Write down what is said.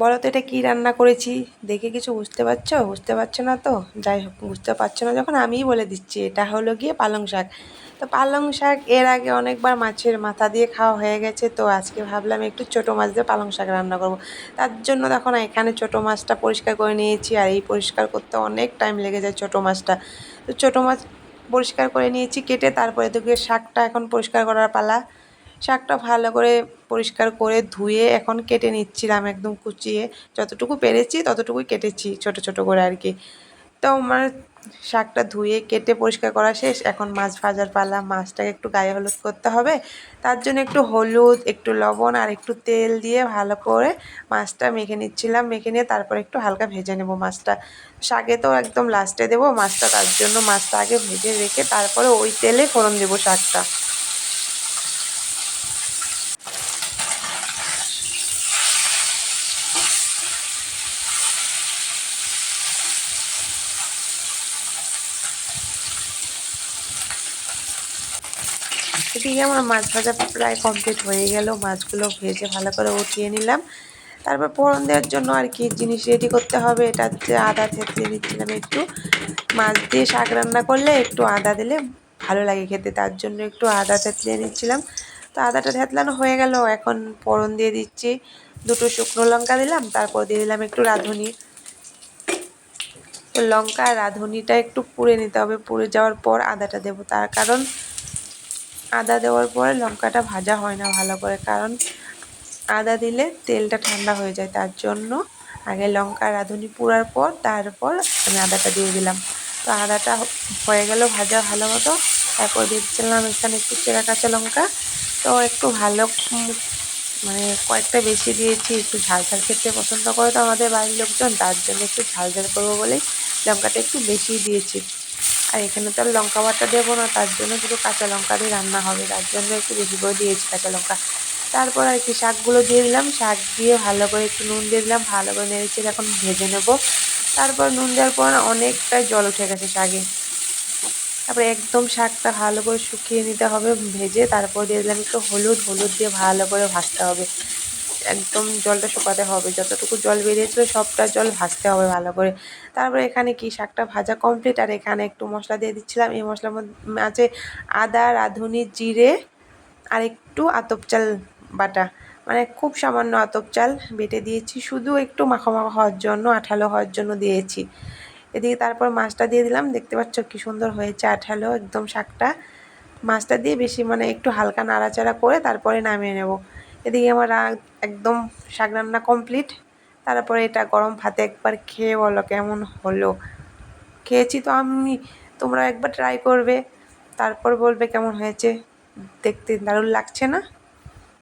বলো তো এটা কী রান্না করেছি? দেখে কিছু বুঝতে পারছ? বুঝতে পারছ না তো? যাই হোক, বুঝতে পারছ না যখন আমিই বলে দিচ্ছি, এটা হলো গিয়ে পালং শাক। তো পালং শাক এর আগে অনেকবার মাছের মাথা দিয়ে খাওয়া হয়ে গেছে, তো আজকে ভাবলাম একটু ছোটো মাছ দিয়ে পালং শাক রান্না করব। তার জন্য দেখো না, এখানে ছোটো মাছটা পরিষ্কার করে নিয়েছি, আর এই পরিষ্কার করতে অনেক টাইম লেগে যায় ছোটো মাছটা। তো ছোটো মাছ পরিষ্কার করে নিয়েছি, কেটে তারপরে দেখে শাকটা এখন পরিষ্কার করার পালা। শাকটা ভালো করে পরিষ্কার করে ধুয়ে এখন কেটে নিচ্ছিলাম, একদম কুচিয়ে। যতটুকু পেরেছি ততটুকুই কেটেছি, ছোট ছোট করে আর কি। তো আমার শাকটা ধুয়ে, কেটে পরিষ্কার করা শেষ। এখন মাছ ভাজার পালা, মাছটাকে একটু গায়ে হলুদ করতে হবে। তার জন্য একটু হলুদ, একটু লবণ আর একটু তেল দিয়ে ভালো করে মাছটা মেখে নিচ্ছিলাম। মেখে নিয়ে তারপর একটু হালকা ভেজে নেব মাছটা। শাকে তো একদম লাস্টে দেবো মাছটা, তার জন্য মাছটা আগে ভেজে রেখে তারপরে ওই তেলে ফোড়ন দেবো শাকটা। এদিকে আমার মাছ ভাজা প্রায় কমপ্লিট হয়ে গেল। মাছগুলো ভেজে ভালো করে উঠিয়ে নিলাম। তারপর ফোড়ন দেওয়ার জন্য আর কি জিনিস রেডি করতে হবে। এটা হচ্ছে আদা থেতলে নিচ্ছিলাম একটু। মাছ দিয়ে শাক রান্না করলে একটু আদা দিলে ভালো লাগে খেতে। তার জন্য একটু আদা থেতলে নিচ্ছিলাম। তো আদাটা থেতলানো হয়ে গেল। এখন ফোড়ন দিয়ে দিচ্ছি। দুটো শুকনো লঙ্কা দিলাম। তারপর দিয়ে দিলাম একটু রাঁধুনি। লঙ্কা রাঁধুনিটা একটু পুড়ে নিতে হবে। পুড়ে যাওয়ার পর আদাটা দেবো। তার কারণ আদা দেওয়ার পরে লঙ্কাটা ভাজা হয় না ভালো করে, কারণ আদা দিলে তেলটা ঠান্ডা হয়ে যায়। তার জন্য আগে লঙ্কা রাঁধুনি পোড়ার পর তারপর আমি আদাটা দিয়ে দিলাম। তো আদাটা হয়ে গেল ভাজা ভালো মতো। তারপর দিচ্ছিলাম এখানে একটু চেরা কাঁচা লঙ্কা। তো একটু ভালো মানে কয়েকটা বেশি দিয়েছি, একটু ঝাল ঝাল খেতে পছন্দ করে তো আমাদের বাড়ির লোকজন, তার জন্য একটু ঝাল ঝাল করব বলেই লঙ্কাটা একটু বেশি দিয়েছি। আর এখানে তো আর লঙ্কা বাটা দেবো না, তার জন্য শুধু কাঁচা লঙ্কা দিয়ে রান্না হবে, তার জন্য একটু বেশি করে দিয়েছি কাঁচা লঙ্কা। তারপর আর কি শাকগুলো দিয়ে দিলাম, শাক দিয়ে ভালো করে একটু নুন দিয়ে দিলাম, ভালো করে নেড়েছি এখন ভেজে নেব। তারপর নুন দেওয়ার পর অনেকটাই জল উঠে গেছে শাকে। তারপরে একদম শাকটা ভালো করে শুকিয়ে নিতে হবে, ভেজে তারপর দিয়ে দিলাম একটু হলুদ হলুদ দিয়ে ভালো করে ভাজতে হবে। একদম জলটা শুকাতে হবে। যতটুকু জল বেরিয়েছিল সবটা জল ভাজতে হবে ভালো করে। তারপরে এখানে কি শাকটা ভাজা কমপ্লিট আর এখানে একটু মশলা দিয়ে দিচ্ছিলাম। এই মশলার মধ্যে আছে আদা, রাঁধুনি, জিরে আর একটু আতপ চাল বাটা। মানে খুব সামান্য আতপ চাল বেটে দিয়েছি। শুধু একটু মাখা হওয়ার জন্য, আঠালো হওয়ার জন্য দিয়েছি। এদিকে তারপর মাছটা দিয়ে দিলাম। দেখতে পাচ্ছ কি সুন্দর হয়েছে আঠালো, একদম শাকটা। মাছটা দিয়ে বেশি মানে একটু হালকা নাড়াচাড়া করে তারপরে নামিয়ে নেব। এদিকে আমার একদম শাক রান্না কমপ্লিট তারপরে এটা গরম ভাতে একবার খেয়ে বলো কেমন হলো। খেয়েছি তো আমি তোমরা একবার ট্রাই করবে। তারপর বলবে কেমন হয়েছে। দেখতে দারুণ লাগছে না?